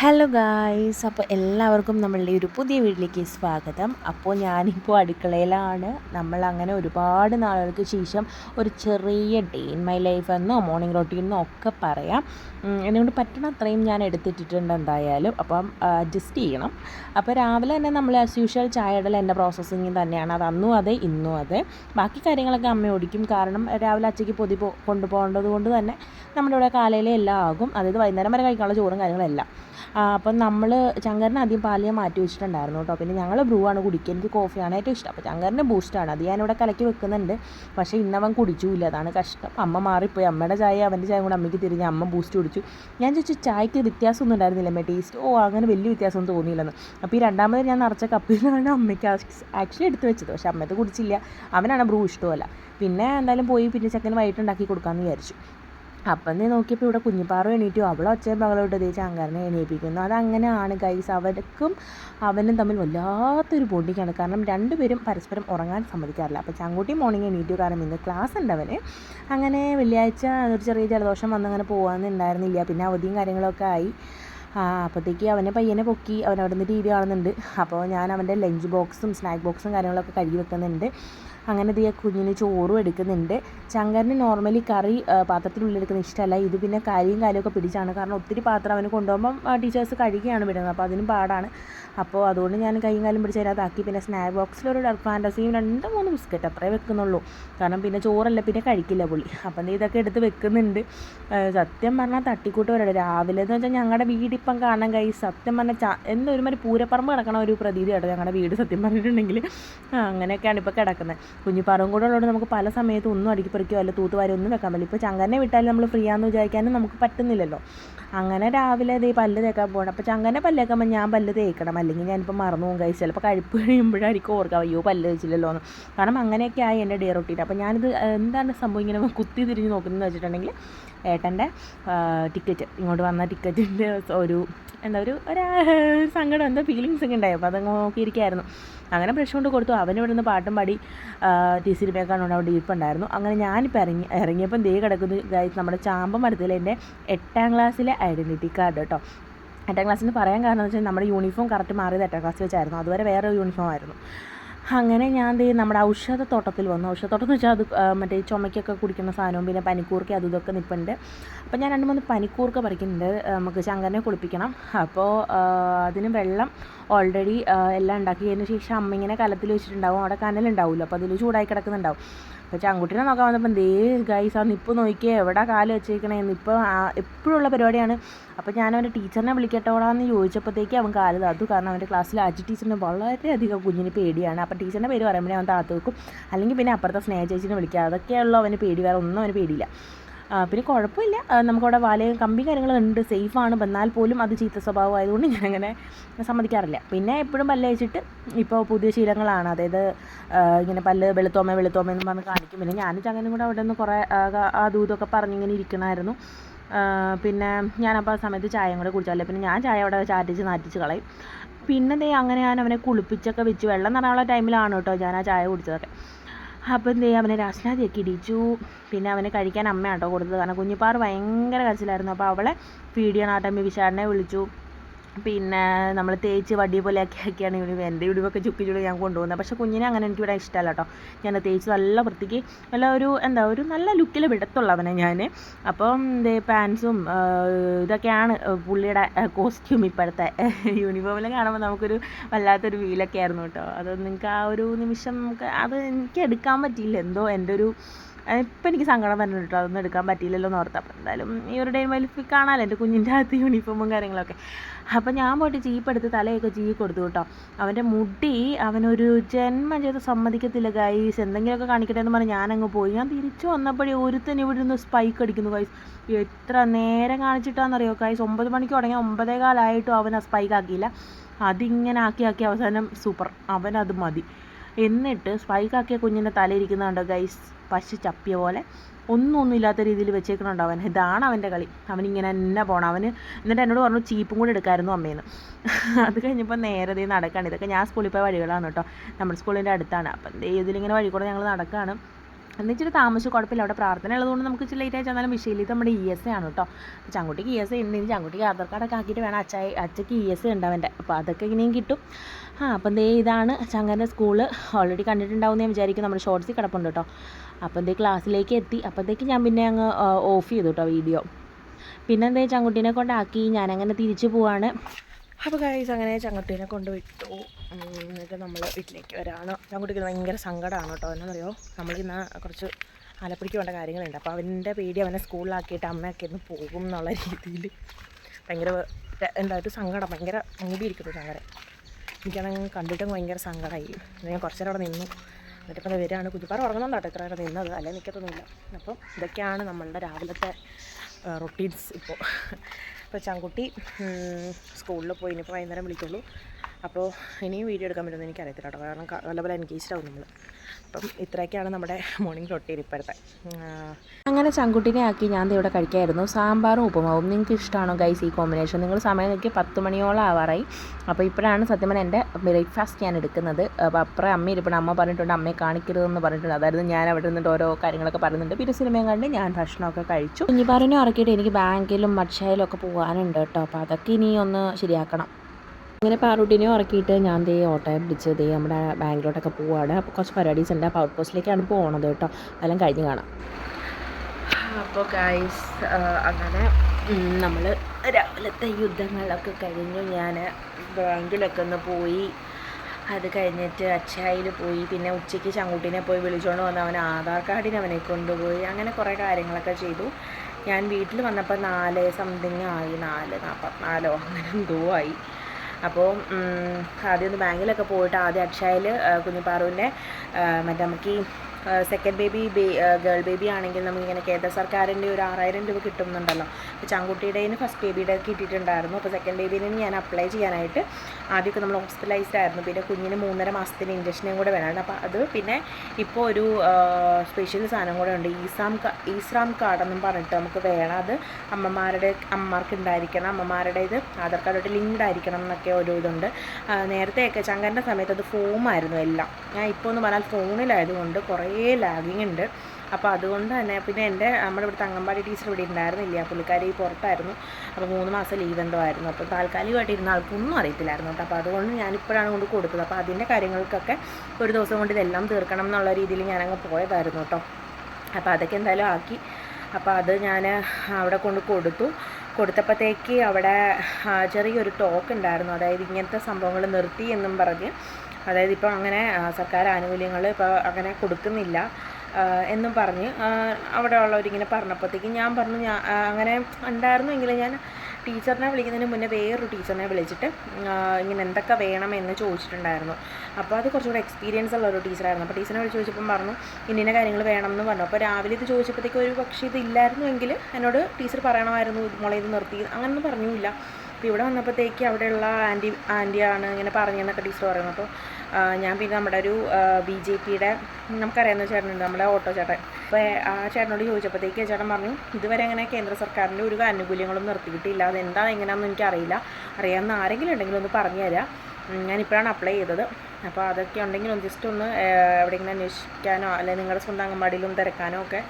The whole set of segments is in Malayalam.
ഹലോ ഗായ്സ് അപ്പോൾ എല്ലാവർക്കും നമ്മളുടെ ഒരു പുതിയ വീട്ടിലേക്ക് സ്വാഗതം. അപ്പോൾ ഞാനിപ്പോൾ അടുക്കളയിലാണ്. നമ്മൾ അങ്ങനെ ഒരുപാട് നാളുകൾക്ക് ശേഷം ഒരു ചെറിയ ഡേ ഇൻ മൈ ലൈഫ് എന്നോ മോർണിംഗ് റൊട്ടീൻ എന്നോ ഒക്കെ പറയാം. എന്നുകൊണ്ട് പറ്റണ അത്രയും ഞാൻ എടുത്തിട്ടിട്ടുണ്ട് എന്തായാലും. അപ്പം അഡ്ജസ്റ്റ് ചെയ്യണം. അപ്പോൾ രാവിലെ തന്നെ നമ്മൾ ആസ് യൂഷ്വൽ ചായ ഇടൽ എന്റെ പ്രോസസ്സിങ് തന്നെയാണ്. അത് അന്നും അതെ ഇന്നും അതെ. ബാക്കി കാര്യങ്ങളൊക്കെ അമ്മ ഓടിക്കും കാരണം രാവിലെ അച്ചയ്ക്ക് പൊതി പോ കൊണ്ടുപോകേണ്ടത് കൊണ്ട് തന്നെ നമ്മുടെ ഇവിടെ കാലയിലെ എല്ലാം ആകും. അതായത് വൈകുന്നേരം വരെ കഴിക്കാനുള്ള ചോറും കാര്യങ്ങളെല്ലാം അപ്പം നമ്മൾ ചങ്കറിന് ആദ്യം പാൽ ഞാൻ മാറ്റി വെച്ചിട്ടുണ്ടായിരുന്നു കേട്ടോ. പിന്നെ ഞങ്ങൾ ബ്രൂ ആണ് കുടിക്കുക. എനിക്ക് കോഫിയാണ് ഏറ്റവും ഇഷ്ടം. അപ്പോൾ ചങ്കറിന് ബൂസ്റ്റാണ് അത് ഞാനിവിടെ കലക്കി വെക്കുന്നുണ്ട്. പക്ഷേ ഇന്നവൻ കുടിച്ചില്ല. അതാണ് കഷ്ടം. അമ്മ മാറിപ്പോയി. അമ്മയുടെ ചായ അവന്റെ ചായ കൂടെ അമ്മയ്ക്ക് തിരിഞ്ഞ് അമ്മ ബൂസ്റ്റ് കുടിച്ചു. ഞാൻ ചോദിച്ചു ചായക്ക് വ്യത്യാസമൊന്നും ഉണ്ടായിരുന്നില്ല അമ്മ? ടേസ്റ്റ് ഓ അങ്ങനെ വലിയ വ്യത്യാസം തോന്നിയില്ലെന്ന്. അപ്പോൾ ഈ രണ്ടാമത് ഞാൻ നിറച്ച കപ്പിലാണ് അമ്മയ്ക്ക് ആക്ച്വലി എടുത്ത് വെച്ചത്. പക്ഷേ അമ്മയത് കുടിച്ചില്ല. അവനാണ് ബ്രൂ ഇഷ്ടമല്ല. പിന്നെ എന്തായാലും പോയി. പിന്നെ ചെക്കന് വൈകിട്ട് ഉണ്ടാക്കി കൊടുക്കാമെന്ന് വിചാരിച്ചു. അപ്പം നീ നോക്കിയപ്പോൾ ഇവിടെ കുഞ്ഞിപ്പാറ എണീറ്റു. അവളെ ഒച്ചയും മകളോട്ട് ദേ ചാങ്കാരനെ എണീപ്പിക്കുന്നു. അതങ്ങനെയാണ് ഗൈസ് അവർക്കും അവനും തമ്മിൽ വല്ലാത്തൊരു ബോണ്ടിങ്ങാണ്. കാരണം രണ്ടുപേരും പരസ്പരം ഉറങ്ങാൻ സമ്മതിക്കാറില്ല. അപ്പോൾ ചാങ്കുട്ടി മോർണിംഗ് എണീറ്റു. കാരണം ഇന്ന് ക്ലാസ് ഉണ്ട് അവന്. അങ്ങനെ വെള്ളിയാഴ്ച ഒരു ചെറിയ ജലദോഷം വന്നങ്ങനെ പോകാമെന്നുണ്ടായിരുന്നില്ല പിന്നെ അവധിയും കാര്യങ്ങളൊക്കെ ആയി. അപ്പോഴത്തേക്ക് അവനെ പയ്യനെ പൊക്കി അവൻ അവിടെ നിന്ന് ടി വി കാണുന്നുണ്ട്. അപ്പോൾ ഞാൻ അവന്റെ ലഞ്ച് ബോക്സും സ്നാക്ക് ബോക്സും കാര്യങ്ങളൊക്കെ കഴുകി വെക്കുന്നുണ്ട്. അങ്ങനെ ഇത് കുഞ്ഞിന് ചോറും എടുക്കുന്നുണ്ട്. ചങ്കരന് നോർമലി കറി എടുക്കുന്ന ഇഷ്ടമല്ല. ഇത് പിന്നെ കരിയും കാര്യമൊക്കെ പിടിച്ചാണ്. കാരണം ഒത്തിരി പാത്രം അവന് കൊണ്ടുപോകുമ്പം ടീച്ചേഴ്സ് കഴുകിയാണ് വിടുന്നത്. അപ്പോൾ അതിനും പാടാണ്. അപ്പോൾ അതുകൊണ്ട് ഞാൻ കൈയും കാലും പിടിച്ച് അതിനകത്താക്കി. പിന്നെ സ്നാക്ക് ബോക്സിൽ ഒരു ഡർക്ക് ഫാന്റസിയും രണ്ട് മൂന്ന് ബിസ്ക്കറ്റ് അത്രേ വെക്കുന്നുള്ളൂ. കാരണം പിന്നെ ചോറല്ല പിന്നെ കഴിക്കില്ല പുള്ളി. അപ്പം ഇതൊക്കെ എടുത്ത് വെക്കുന്നുണ്ട്. സത്യം പറഞ്ഞാൽ തട്ടിക്കൂട്ട് വരട്ടെ രാവിലെ എന്ന് വെച്ചാൽ ഞങ്ങളുടെ വീടിപ്പം കാണാൻ കൈ സത്യം പറഞ്ഞാൽ ച ഒരുമാതിരി പൂരപ്പറമ്പ് കിടക്കണ ഒരു പ്രതീതി കേട്ടോ ഞങ്ങളുടെ വീട് സത്യം പറഞ്ഞിട്ടുണ്ടെങ്കിൽ അങ്ങനെയൊക്കെയാണ് ഇപ്പോൾ കിടക്കുന്നത് കുഞ്ഞിപ്പാറും കൂടെ ഉള്ളതുകൊണ്ട് നമുക്ക് പല സമയത്തും ഒന്നും അടുക്കി പറിക്കോ അല്ല തൂത്തുവാരി ഒന്നും വെക്കാൻ പറ്റില്ല. ഇപ്പോൾ ചങ്കനെ വിട്ടാലും നമ്മൾ ഫ്രീ ആണെന്ന് വിചാരിക്കാനും നമുക്ക് പറ്റുന്നില്ലല്ലോ. അങ്ങനെ രാവിലെ ദേ പല്ല് തേക്കാൻ പോകണം അപ്പോൾ ചങ്കനെ പല്ല് തേക്കുമ്പോൾ ഞാൻ പല്ല് തേക്കണം. അല്ലെങ്കിൽ ഞാനിപ്പോൾ മറന്നു പോകും കഴിച്ച് ചിലപ്പോൾ കഴിപ്പ് കഴിയുമ്പോഴായിരിക്കും ഓർക്കാം അയ്യോ പല്ല് തേച്ചില്ലല്ലോ എന്ന് കാരണം അങ്ങനെയൊക്കെ ആയി എന്റെ ഡേ റൊട്ടീൻ അപ്പോൾ ഞാനിത് എന്താണ് സംഭവം ഇങ്ങനെ കുത്തി തിരിഞ്ഞ് നോക്കുന്നതെന്ന് വെച്ചിട്ടുണ്ടെങ്കിൽ ഏട്ടന്റെ ടിക്കറ്റ് ഇങ്ങോട്ട് വന്ന ടിക്കറ്റിന്റെ ഒരു എന്താ ഒരു ഒരു സങ്കടം എന്താ ഫീലിങ്സ് ഒക്കെ ഉണ്ടായി. അപ്പോൾ അതങ്ങ് നോക്കിയിരിക്കുകയായിരുന്നു അങ്ങനെ ബ്രഷ് കൊണ്ട് കൊടുത്തു. അവനിവിടെ നിന്ന് പാട്ടും പാടി ടി സി കണ്ടുകൊണ്ട് അവിടെ ഇരിപ്പുണ്ടായിരുന്നു അങ്ങനെ ഞാനിപ്പോൾ ഇറങ്ങി ഇറങ്ങിയപ്പം ദേ കിടക്കുന്നു. ഗൈസ് നമ്മുടെ ചാമ്പ മരത്തിൽ എന്റെ എട്ടാം ക്ലാസ്സിലെ ഐഡന്റിറ്റി കാർഡ് കേട്ടോ എട്ടാം ക്ലാസ്സിന് പറയാൻ കാരണം എന്ന് വെച്ചാൽ നമ്മുടെ യൂണിഫോം കറക്റ്റ് മാറിയത് എട്ടാം ക്ലാസ് വെച്ചായിരുന്നു. അതുവരെ വേറെ യൂണിഫോം ആയിരുന്നു. അങ്ങനെ ഞാൻ ദേ നമ്മുടെ ഔഷധത്തോട്ടത്തിൽ വന്നു. ഔഷധത്തോട്ടം എന്ന് വെച്ചാൽ അത് മറ്റേ ചുമയ്ക്കൊക്കെ കുടിക്കുന്ന സാധനവും പിന്നെ പനിക്കൂർക്ക അതും ഇതൊക്കെ നിൽപ്പുണ്ട് അപ്പോൾ ഞാൻ രണ്ട് മൂന്ന് പനിക്കൂർക്ക പറിക്കുന്നുണ്ട്. നമുക്ക് ശങ്കരനെ കുളിപ്പിക്കണം. അപ്പോൾ അതിന് വെള്ളം ഓൾറെഡി എല്ലാം ഉണ്ടാക്കിയതിന് ശേഷം അമ്മ ഇങ്ങനെ കലത്തിൽ വെച്ചിട്ടുണ്ടാവും. അവിടെ കനലുണ്ടാവുമല്ലോ അപ്പോൾ അതിൽ ചൂടായി കിടക്കുന്നുണ്ടാവും. അപ്പോൾ ആൺകുട്ടീനെ നോക്കാൻ വന്നപ്പോൾ ദേ ഗൈസ് ആ നിപ്പ് നോക്കിയേ എവിടെ കാൽ വെച്ചേക്കണേ? നിപ്പോൾ എപ്പോഴുള്ള പരിപാടിയാണ്. അപ്പോൾ ഞാൻ അവന്റെ ടീച്ചറിനെ വിളിക്കട്ടോടാന്ന് ചോദിച്ചപ്പോഴത്തേക്ക് അവൻ കാൽ താത്തു. കാരണം അവന്റെ ക്ലാസ്സിൽ അജി ടീച്ചറിന് വളരെയധികം കുഞ്ഞിന് പേടിയാണ്. അപ്പോൾ ടീച്ചറിന്റെ പേര് പറയുമ്പോഴേ അവൻ താത്തു വെക്കും. അല്ലെങ്കിൽ പിന്നെ അപ്പുറത്തെ സ്നേഹ ചേച്ചിനെ വിളിക്കുക അതൊക്കെയുള്ളൂ അവന് പേടി. വേറെ ഒന്നും അവന് പേടിയില്ല. പിന്നെ കുഴപ്പമില്ല. നമുക്കവിടെ വാലയും കമ്പി കാര്യങ്ങളുണ്ട് സേഫാണ് എന്നാൽ പോലും അത് ചീത്ത സ്വഭാവം ആയതുകൊണ്ട് ഞാൻ അങ്ങനെ സമ്മതിക്കാറില്ല. പിന്നെ എപ്പോഴും പല്ല് വെച്ചിട്ട് ഇപ്പോൾ പുതിയ ശീലങ്ങളാണ്. അതായത് ഇങ്ങനെ പല്ല് വെളുത്തോമ വെളുത്തോമ എന്ന് പറഞ്ഞ് കാണിക്കും. പിന്നെ ഞാനും ചങ്ങനും കൂടെ അവിടെ നിന്ന് കുറേ ആ, ഇതൊക്കെ പറഞ്ഞിങ്ങനെ ഇരിക്കണമായിരുന്നു. പിന്നെ ഞാനപ്പോൾ ആ സമയത്ത് ചായയും കൂടെ കുടിച്ചാലേ പിന്നെ ഞാൻ ചായ അവിടെ ചാറ്റിച്ച് നാറ്റിച്ച് കളയും. പിന്നെ ദേ അങ്ങനെ ഞാൻ അവനെ കുളിപ്പിച്ചൊക്കെ വെച്ച്. വെള്ളം നിറയാനുള്ള ടൈമിലാണ് കേട്ടോ ഞാൻ ആ ചായ കുടിച്ചതൊക്കെ. അപ്പോൾ എന്ത് ചെയ്യുക അവനെ രാശനാദിയൊക്കെ ഇടിച്ചു പിന്നെ അവനെ കഴിക്കാൻ അമ്മയാട്ടോ കൊടുത്തത്. കാരണം കുഞ്ഞിപ്പാറ് ഭയങ്കര കരച്ചിലായിരുന്നു. അപ്പോൾ അവളെ ഫീഡ് ചെയ്യണം ആ ടൈമിൽ വിശാലിനെ വിളിച്ചു. പിന്നെ നമ്മൾ തേച്ച് വടി പോലെയൊക്കെ ആക്കിയാണ് ഇവിടെ എന്റെ ഇടിവൊക്കെ ചുക്കി ചുളി ഞാൻ കൊണ്ടുപോകുന്നത്. പക്ഷേ കുഞ്ഞിനെ അങ്ങനെ എനിക്ക് ഇവിടെ ഇഷ്ടമല്ല കേട്ടോ. ഞാൻ തേച്ച് നല്ല വൃത്തിക്ക് നല്ല ഒരു എന്താ ഒരു നല്ല ലുക്കിൽ വിടത്തുള്ളവനെ ഞാൻ. അപ്പം ഇത് പാൻസും ഇതൊക്കെയാണ് പുള്ളിയുടെ കോസ്റ്റ്യൂം ഇപ്പോഴത്തെ യൂണിഫോമിൽ കാണുമ്പോൾ നമുക്കൊരു വല്ലാത്തൊരു വീലൊക്കെ ആയിരുന്നു കേട്ടോ. അത് നിങ്ങൾക്ക് ആ ഒരു നിമിഷം നമുക്ക് അത് എനിക്ക് എടുക്കാൻ പറ്റിയില്ല. എന്തോ എന്റെ ഒരു ഇപ്പം എനിക്ക് സങ്കടം വരുന്നുണ്ട് കേട്ടോ. അതൊന്നും എടുക്കാൻ പറ്റിയില്ലല്ലോ എന്ന് ഓർത്ത്. അപ്പം എന്തായാലും ഈ ഒരു ഡേ മൈലിൽ കാണാമല്ലോ എന്റെ കുഞ്ഞിന്റെ അകത്ത് യൂണിഫോമും കാര്യങ്ങളൊക്കെ. അപ്പം ഞാൻ പോയിട്ട് ചീപ്പെടുത്ത് തലയൊക്കെ ജീ കൊടുത്തു കേട്ടോ. അവന്റെ മുടി അവനൊരു ജന്മം ചെയ്ത് സമ്മതിക്കത്തില്ല ഗൈസ് എന്തെങ്കിലുമൊക്കെ കാണിക്കട്ടെ എന്ന് പറഞ്ഞ് ഞാനങ്ങ് പോയി. ഞാൻ തിരിച്ചു വന്നപ്പോഴേ ഒരുത്തൻ ഇവിടെ നിന്ന് സ്പൈക്ക് അടിക്കുന്നു ഗൈസ് എത്ര നേരം കാണിച്ചിട്ടാണെന്നറിയോ ഗൈസ് ഒമ്പത് മണിക്ക് തുടങ്ങിയ ഒമ്പതേ കാലായിട്ടും അവൻ ആ സ്പൈക്ക് ആക്കിയില്ല. അതിങ്ങനെ ആക്കി ആക്കി അവസാനം സൂപ്പർ അവനത് മതി. എന്നിട്ട് സ്പൈക്കാക്കിയ കുഞ്ഞിന്റെ തലയിരിക്കുന്നുണ്ടോ ഗൈസ് പശു ചപ്പിയ പോലെ. ഒന്നും ഒന്നും ഇല്ലാത്ത രീതിയിൽ വെച്ചേക്കണുണ്ടോ അവൻ? ഇതാണ് അവന്റെ കളി. അവനിങ്ങനെ തന്നെ പോകണം അവന് എന്നിട്ട് എന്നോട് പറഞ്ഞു ചീപ്പും കൂടി എടുക്കായിരുന്നു അമ്മേന്ന്. അത് കഴിഞ്ഞപ്പോൾ നേരെ ദേ നടക്കാണ്. ഇതൊക്കെ ഞാൻ സ്കൂളിൽ പോയ വഴികളാണ് കേട്ടോ. നമ്മുടെ സ്കൂളിന്റെ അടുത്താണ്. അപ്പം ഇതിലിങ്ങനെ വഴി കൂടെ ഞങ്ങൾ നടക്കുകയാണ് എന്ന് വെച്ചിട്ട് താമസിച്ച് കുഴപ്പമില്ല. അവിടെ പ്രാർത്ഥന ഉള്ളതുകൊണ്ട് നമുക്ക് ഇച്ചിരി ലേറ്റ് ആയി ചെന്നാലും വിഷയമില്ല നമ്മുടെ ഇ എസ് ആണ് കേട്ടോ. ചങ്കുട്ടിക്ക് ഇ എസ് ഉണ്ട്. ഇനി ചങ്കുട്ടിക്ക് ആധാർ കാർഡൊക്കെ ആക്കിയിട്ട് വേണം. അച്ചായി അച്ചയ്ക്ക് ഇ എസ് ഉണ്ട് ഉണ്ടാവന്റെ അപ്പോൾ അതൊക്കെ ഇനിയും കിട്ടും. ആ അപ്പം ദേ ഇതാണ് ചങ്ങന്റെ സ്കൂൾ ഓൾറെഡി കണ്ടിട്ടുണ്ടാവും ഞാൻ വിചാരിക്കും നമ്മുടെ ഷോർട്സിൽ കിടപ്പുണ്ട് കേട്ടോ. അപ്പം ദേ ക്ലാസ്സിലേക്ക് എത്തി. അപ്പോഴത്തേക്ക് ഞാൻ പിന്നെ അങ്ങ് ഓഫ് ചെയ്തു കേട്ടോ വീഡിയോ പിന്നെ എന്തേ ചങ്കുട്ടീനെ കൊണ്ടാക്കി. ഞാനങ്ങനെ തിരിച്ചു പോവാണ്. അപ്പോൾ ഗൈസ് അങ്ങനെ ചങ്ങട്ടീനെ കൊണ്ട് വിട്ടു എന്നിട്ട് നമ്മൾ വീട്ടിലേക്ക് വരാണ്. ചങ്കുട്ടിക്ക് ഭയങ്കര സങ്കടമാണ് കേട്ടോ. എന്നറിയോ നമ്മളിന്ന് കുറച്ച് ആലപ്പുഴയ്ക്ക് വേണ്ട കാര്യങ്ങളുണ്ട്. അപ്പോൾ അവന്റെ പേടി അവനെ സ്കൂളിലാക്കിയിട്ട് അമ്മയൊക്കെ ഇന്ന് പോകും എന്നുള്ള രീതിയിൽ ഭയങ്കര എന്തായിട്ട് സങ്കടം. ഭയങ്കര മൂടിയിരിക്കുന്നു ചങ്ങരെ എനിക്കാണെങ്കിൽ കണ്ടിട്ടും ഭയങ്കര സങ്കടമായി ഞാൻ കുറച്ചു നേരം അവിടെ നിന്നു. എന്നിട്ടിപ്പോൾ വരികയാണ്. കുഞ്ഞിപ്പാറ ഉറങ്ങുന്നുണ്ടോ ഇത്ര നേരം നിന്നത്. അല്ലെ? നിൽക്കത്തൊന്നുമില്ല അപ്പം ഇതൊക്കെയാണ് നമ്മളുടെ രാവിലത്തെ റൊട്ടീൻസ് ഇപ്പോൾ ചങ്കുട്ടി സ്കൂളിൽ പോയി ഇനിയിപ്പോൾ വൈകുന്നേരം വിളിക്കുള്ളൂ. അപ്പോൾ ഇനിയും വീഡിയോ എടുക്കാൻ പറ്റുമെന്ന് എനിക്കറിയത്തില്ല കേട്ടോ. കാരണം നല്ല നല്ലപോലെ എൻഗേജ്ഡ് ആവും നമ്മൾ അപ്പം ഇത്രയൊക്കെയാണ് നമ്മുടെ മോർണിംഗ് റൊട്ടീൻ ഇപ്പോഴത്തെ. അങ്ങനെ ചങ്കുട്ടിനെ ആക്കി ഞാൻ ഇവിടെ കഴിക്കായിരുന്നു. സാമ്പാറും ഉപ്പുമാവും. നിങ്ങൾക്ക് ഇഷ്ടമാണോ ഗൈസ് ഈ കോമ്പിനേഷൻ നിങ്ങൾ സമയം നോക്കി പത്ത് മണിയോളം ആവാറായി. അപ്പോൾ ഇപ്പോഴാണ് സത്യം പറഞ്ഞാൽ എന്റെ ബ്രേക്ക്ഫാസ്റ്റ് ഞാൻ എടുക്കുന്നത്. അപ്പോൾ അപ്പുറം അമ്മ ഇരിപ്പുണ്ട്. അമ്മ പറഞ്ഞിട്ടുണ്ട് അമ്മയെ കാണിക്കരുതെന്ന് പറഞ്ഞിട്ടുണ്ട്. അതായത് ഞാൻ അവിടെ നിന്നിട്ട് ഓരോ കാര്യങ്ങളൊക്കെ പറയുന്നുണ്ട്. പിന്നെ സിനിമയും കണ്ട് ഞാൻ ഭക്ഷണമൊക്കെ കഴിച്ചു. കുഞ്ഞിപ്പാറിനെ ഉറക്കിയിട്ട് എനിക്ക് ബാങ്കിലും മഡ്ഷായാലും ഒക്കെ പോകാനുണ്ട് കേട്ടോ. അപ്പോൾ അതൊക്കെ ഇനി ഒന്ന് ശരിയാക്കണം. അങ്ങനെ പാറൂട്ടിനെ ഉറക്കിയിട്ട് ഞാൻ ദേ ഓട്ടോയെ പിടിച്ച് ദേ നമ്മുടെ ബാങ്കിലോട്ടൊക്കെ പോവാണ്. അപ്പോൾ കുറച്ച് പരിപാടീസ് ഉണ്ട്. അപ്പോൾ ഔട്ട് പോസ്റ്റിലേക്കാണ് പോകണത് കേട്ടോ. അതെല്ലാം കഴിഞ്ഞ് കാണാം. അപ്പോൾ ഗൈസ് അങ്ങനെ നമ്മൾ രാവിലത്തെ യുദ്ധങ്ങളൊക്കെ കഴിഞ്ഞു. ഞാൻ ബാങ്കിലൊക്കെ ഒന്ന് പോയി. അത് കഴിഞ്ഞിട്ട് അച്ചായിൽ പോയി. പിന്നെ ഉച്ചയ്ക്ക് ചങ്കുട്ടിനെ പോയി വിളിച്ചുകൊണ്ട് വന്ന് അവൻ ആധാർ കാർഡിന് അവനെ കൊണ്ടുപോയി. അങ്ങനെ കുറേ കാര്യങ്ങളൊക്കെ ചെയ്തു. ഞാൻ വീട്ടിൽ വന്നപ്പോൾ നാല് സംതിങ് ആയി. നാല് നാൽപ്പത്തിനാലോ അങ്ങനെ എന്തോ ആയി. അപ്പോൾ ആദ്യം ഒന്ന് ബാങ്കിലൊക്കെ പോയിട്ട് ആദ്യം അക്ഷയയിൽ കുഞ്ഞിപ്പാറുവിന്റെ മറ്റേ നമുക്ക് ഈ സെക്കൻഡ് ബേബി ഗേൾ ബേബി ആണെങ്കിൽ നമുക്കിങ്ങനെ കേന്ദ്ര സർക്കാരിന്റെ ഒരു ആറായിരം രൂപ കിട്ടുന്നുണ്ടല്ലോ അപ്പോൾ ചങ്കുട്ടിയുടേന് ഫസ്റ്റ് ബേബിയുടെ കിട്ടിയിട്ടുണ്ടായിരുന്നു. അപ്പോൾ സെക്കൻഡ് ബേബിന് ഞാൻ അപ്ലൈ ചെയ്യാനായിട്ട് ആദ്യമൊക്കെ നമ്മൾ ഹോസ്പിറ്റലൈസ്ഡ് ആയിരുന്നു. പിന്നെ കുഞ്ഞിന് മൂന്നര മാസത്തിന് ഇഞ്ചക്ഷനും കൂടെ വേണമായിരുന്നു. അപ്പോൾ അത് പിന്നെ ഇപ്പോൾ ഒരു സ്പെഷ്യൽ സാധനം കൂടെ ഉണ്ട്. ഈസാം ഈസ്രാം കാർഡെന്നും പറഞ്ഞിട്ട് നമുക്ക് വേണം. അത് അമ്മമാരുടെ അമ്മമാർക്ക് ഉണ്ടായിരിക്കണം അമ്മമാരുടെ ഇത് ആധാർ കാർഡായിട്ട് ലിങ്ക്ഡ് ആയിരിക്കണം എന്നൊക്കെ ഒരു ഇതുണ്ട്. നേരത്തെയൊക്കെ ചങ്കരന്റെ സമയത്ത് അത് ഫോമായിരുന്നു എല്ലാം. ഞാൻ ഇപ്പോൾ എന്ന് പറഞ്ഞാൽ ഫോണിലായതുകൊണ്ട് കുറേ ലാഗിങ് ഉണ്ട് അപ്പോൾ അതുകൊണ്ട് തന്നെ പിന്നെ എന്റെ നമ്മുടെ ഇവിടുത്തെ അംഗൻവാടി ടീച്ചർ ഇവിടെ ഉണ്ടായിരുന്നില്ല. പുള്ളിക്കാരി പുറത്തായിരുന്നു. അപ്പോൾ മൂന്ന് മാസം ലീവ് എന്തോ ആയിരുന്നു. അപ്പോൾ താൽക്കാലികമായിട്ട് ഇരുന്ന ആൾക്കൊന്നും അറിയത്തില്ലായിരുന്നു കേട്ടോ. അപ്പോൾ അതുകൊണ്ട് ഞാനിപ്പോഴാണ് കൊണ്ട് കൊടുത്തത്. അപ്പോൾ അതിന്റെ കാര്യങ്ങൾക്കൊക്കെ ഒരു ദിവസം കൊണ്ട് ഇതെല്ലാം തീർക്കണം എന്നുള്ള രീതിയിൽ ഞാനങ്ങ് പോയതായിരുന്നു കേട്ടോ. അപ്പോൾ അതൊക്കെ എന്തായാലും ആക്കി. അപ്പോൾ അത് ഞാൻ അവിടെ കൊണ്ട് കൊടുത്തു. കൊടുത്തപ്പോഴത്തേക്ക് അവിടെ ചെറിയൊരു ടോക്ക് ഉണ്ടായിരുന്നു. അതായത് ഇങ്ങനത്തെ സംഭവങ്ങൾ നിർത്തി എന്നും പറഞ്ഞ്. അതായത് ഇപ്പോൾ അങ്ങനെ സർക്കാർ ആനുകൂല്യങ്ങൾ ഇപ്പോൾ അങ്ങനെ കൊടുക്കുന്നില്ല. എന്നും പറഞ്ഞ് അവിടെ ഉള്ളവരിങ്ങനെ പറഞ്ഞപ്പോഴത്തേക്ക് ഞാൻ പറഞ്ഞു ഞാൻ അങ്ങനെ ഉണ്ടായിരുന്നുവെങ്കിൽ ഞാൻ ടീച്ചറിനെ വിളിക്കുന്നതിന് മുന്നേ വേറൊരു ടീച്ചറിനെ വിളിച്ചിട്ട് ഇങ്ങനെ എന്തൊക്കെ വേണമെന്ന് ചോദിച്ചിട്ടുണ്ടായിരുന്നു. അപ്പോൾ അത് കുറച്ചുകൂടെ എക്സ്പീരിയൻസ് ഉള്ള ഒരു ടീച്ചറായിരുന്നു. അപ്പോൾ ടീച്ചറിനെ വിളിച്ച് ചോദിച്ചപ്പം പറഞ്ഞു ഇന്ന കാര്യങ്ങൾ വേണം എന്ന് പറഞ്ഞു. അപ്പോൾ രാവിലെ ഇത് ചോദിച്ചപ്പോഴത്തേക്ക് ഒരു പക്ഷേ ഇത് ഇല്ലായിരുന്നുവെങ്കിൽ എന്നോട് ടീച്ചർ പറയണമായിരുന്നു മോളെ ഇത് നിർത്തി അങ്ങനൊന്നും പറഞ്ഞില്ല അപ്പോൾ ഇവിടെ വന്നപ്പോഴത്തേക്ക് അവിടെയുള്ള ആന്റി ആന്റിയാണ് ഇങ്ങനെ പറഞ്ഞതെന്നൊക്കെ ടീച്ചർ പറയുന്നത് അപ്പോൾ ഞാൻ പിന്നെ നമ്മുടെ ഒരു ബി ജെ പിയുടെ നമുക്കറിയാവുന്ന ചേട്ടനുണ്ട് നമ്മുടെ ഓട്ടോ ചേട്ടൻ. അപ്പോൾ ആ ചേട്ടനോട് ചോദിച്ചപ്പോഴത്തേക്ക് ചേട്ടൻ പറഞ്ഞു ഇതുവരെ അങ്ങനെ കേന്ദ്ര സർക്കാരിന്റെ ഒരു ആനുകൂല്യങ്ങളും നിർത്തിയിട്ടില്ല? അതെന്താ എങ്ങനെയാണെന്ന് എനിക്കറിയില്ല. അറിയാവുന്ന ആരെങ്കിലും ഉണ്ടെങ്കിൽ ഒന്ന് പറഞ്ഞു തരാം. ഞാനിപ്പോഴാണ് അപ്ലൈ ചെയ്തത്. അപ്പോൾ അതൊക്കെ ഉണ്ടെങ്കിൽ ഒന്ന് ജസ്റ്റ് ഒന്ന് എവിടെ എവിടെയെങ്കിലും അന്വേഷിക്കാനോ അല്ലെങ്കിൽ നിങ്ങളുടെ സ്വന്തം അംഗൻവാടിയിലും തിരക്കാനോ ഒക്കെ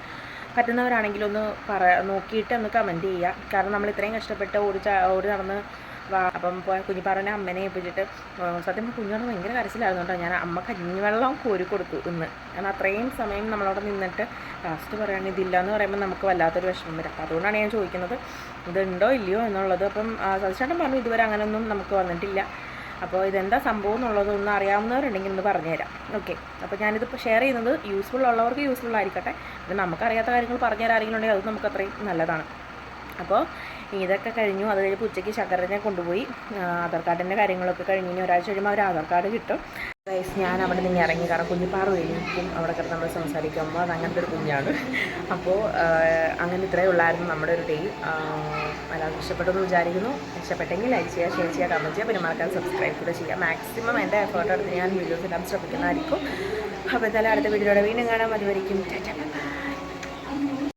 പറ്റുന്നവരാണെങ്കിൽ ഒന്ന് പറ നോക്കിയിട്ട് ഒന്ന് കമന്റ് ചെയ്യുക കാരണം നമ്മൾ ഇത്രയും കഷ്ടപ്പെട്ട് ഓടി ഓടി നടന്ന് അപ്പം കുഞ്ഞിപ്പാറനെ അമ്മനെ ഏൽപ്പിച്ചിട്ട് സത്യം കുഞ്ഞോട് ഭയങ്കര കരച്ചിലായിരുന്നു കേട്ടോ ഞാൻ അമ്മ കഞ്ഞിവെള്ളം കോരി കൊടുത്തു ഇന്ന്. കാരണം അത്രയും സമയം നമ്മളവിടെ നിന്നിട്ട് ലാസ്റ്റ് പറയുകയാണെങ്കിൽ ഇതില്ല എന്ന് പറയുമ്പോൾ നമുക്ക് വല്ലാത്തൊരു വിഷമം വരും. അപ്പോൾ അതുകൊണ്ടാണ് ഞാൻ ചോദിക്കുന്നത് ഇതുണ്ടോ ഇല്ലയോ എന്നുള്ളത്? അപ്പം സതീശേട്ടൻ പറഞ്ഞു ഇതുവരെ അങ്ങനെയൊന്നും നമുക്ക് വന്നിട്ടില്ല. അപ്പോൾ ഇതെന്താ സംഭവം എന്നുള്ളത് ഒന്ന് അറിയാവുന്നവരുണ്ടെങ്കിൽ ഒന്ന് പറഞ്ഞുതരാം. ഓക്കെ അപ്പോൾ ഞാനിതിപ്പോൾ ഷെയർ ചെയ്യുന്നത് യൂസ്ഫുൾ ഉള്ളവർക്ക് യൂസ്ഫുൾ ആയിരിക്കട്ടെ. പിന്നെ നമുക്കറിയാത്ത കാര്യങ്ങൾ പറഞ്ഞുതരാൻ ആരെങ്കിലും ഉണ്ടെങ്കിൽ അത് നമുക്ക് അത്രയും നല്ലതാണ്. അപ്പോൾ ഇതൊക്കെ കഴിഞ്ഞു. അത് കഴിഞ്ഞപ്പോൾ ഉച്ചയ്ക്ക് ശങ്കരനെ കൊണ്ടുപോയി. ആധാർ കാർഡിന്റെ കാര്യങ്ങളൊക്കെ കഴിഞ്ഞ് ഇനി ഒരാഴ്ച കഴിയുമ്പോൾ അവർ ആധാർ കാർഡ് കിട്ടും. ഗൈസ് ഞാൻ അവിടെ നിന്ന് ഇറങ്ങി. കാരണം കുഞ്ഞിപ്പാറ എനിക്കും അവിടെ കിടന്ന് നമ്മൾ സംസാരിക്കുമ്പോൾ അത് അങ്ങനത്തെ ഒരു കുഞ്ഞാണ്. അപ്പോൾ അങ്ങനെ ഇത്രയേ ഉള്ളായിരുന്നു നമ്മുടെ ഒരു ഡേ. എല്ലാവർക്കും ഇഷ്ടപ്പെട്ടെന്ന് വിചാരിക്കുന്നു. ഇഷ്ടപ്പെട്ടെങ്കിൽ ലൈക്ക് ചെയ്യുക ഷെയർ ചെയ്യുക കമന്റ് ചെയ്യുക പിന്നെ മറക്കാൻ സബ്സ്ക്രൈബ് കൂടെ ചെയ്യുക. മാക്സിമം എന്റെ എഫേർട്ട് എടുത്ത് ഞാൻ വീഡിയോസ് എല്ലാം ശ്രമിക്കുന്നതായിരിക്കും. അപ്പോൾ എന്തായാലും അടുത്ത വീഡിയോയുടെ വീണ്ടും കാണാം. അതുവരെയും